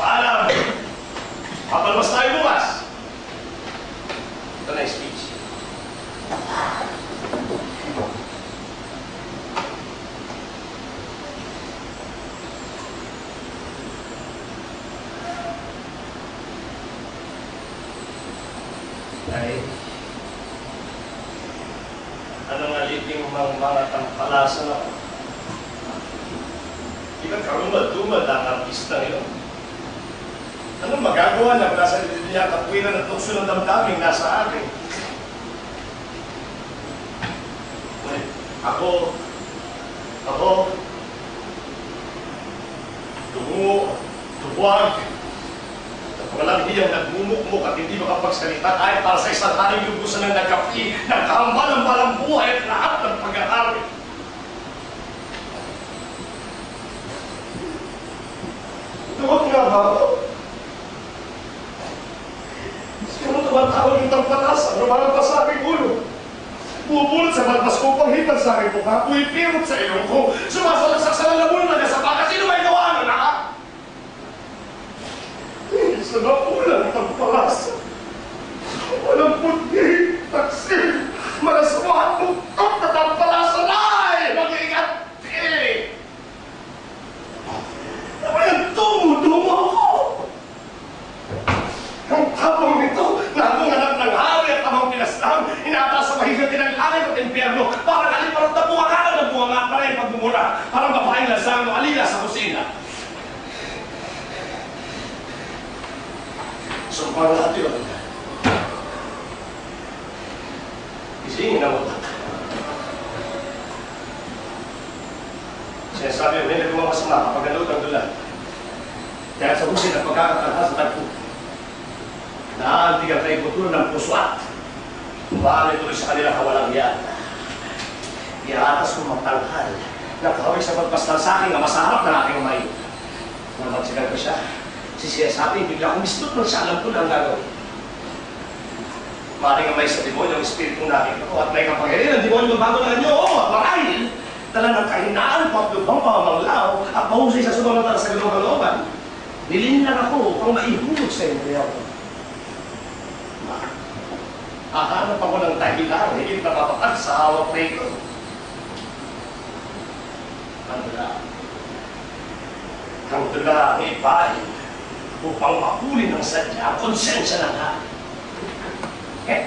Paalam! Papalmas tayo bukas! Ito na yung speech. Ay, ano nga liting mga mga tampalasan ako. Di ba karumad-tumad ang artista magagawa na nasa niya katwiran at tukso ng damdamin nasa akin? Ay, Ako, ako, tungo, tuwag, at walang hiyang nagmumukmuk at hindi makapagsalita ay para sa isang haring lubusan ng nagkapi, nagkahamba ng balang buhay at lahat ng pag-aari. Tuwag nga ba ako? Sino tumatawag yung tampalasan na parang pa sa aking ulo? Pupulot sa balbas ko, panghitan sa aking mukha, puipirot sa ilong ko, sumasalaksak sa lalamunan na sa baka, sino may gawa nun, ha? Isa na ulan ang palasa. Walang puti, taksil, malaswahan mo, at natampalasa na ay! Mag-ingat! Eh! Ano yan? Dumo-dumo ako! Ang tapang nito, nagunganap ng hari at tamang pinaslang, inaataas sa mahigati ng langit at impyerno, parang aliparot na buwanga na buwanga pagmumura, parang babaeng lasang no alila sa kusina. Sumpang lahat yun. Isingin ang utak. Sinasabi hindi gumawa masama kapag nanood ang dula. Kaya sa husin at pagkakatalha sa tagpo. Naantig ang kaibutulo ng puswat. Bali tuloy sa kanila kawalang yan. Iatas ko magtanghal. Nakahawig sa pagpastal sa akin na masarap ng aking may. Nang magsigal ko siya, sisiyasabi, bigla akong mistot ng siya alam ko na ang gagawin. Maring may sa demonyo ang espiritu nakita ko at may kapangyarihan ng demonyo bago na niyo. Oo, at marahil, dala ng kahinaan, paglubang pamamanglaw, at mahusay sa sumunod sa ganong kalooban. Nilinlan ako upang maihulog sa inyo ako. Hahanap ako ng dahilan, higit na mapapag sa hawak na ito. Ang dala. Ang ipahin upang mahuli ng sadya ang konsensya ng hari. Eh,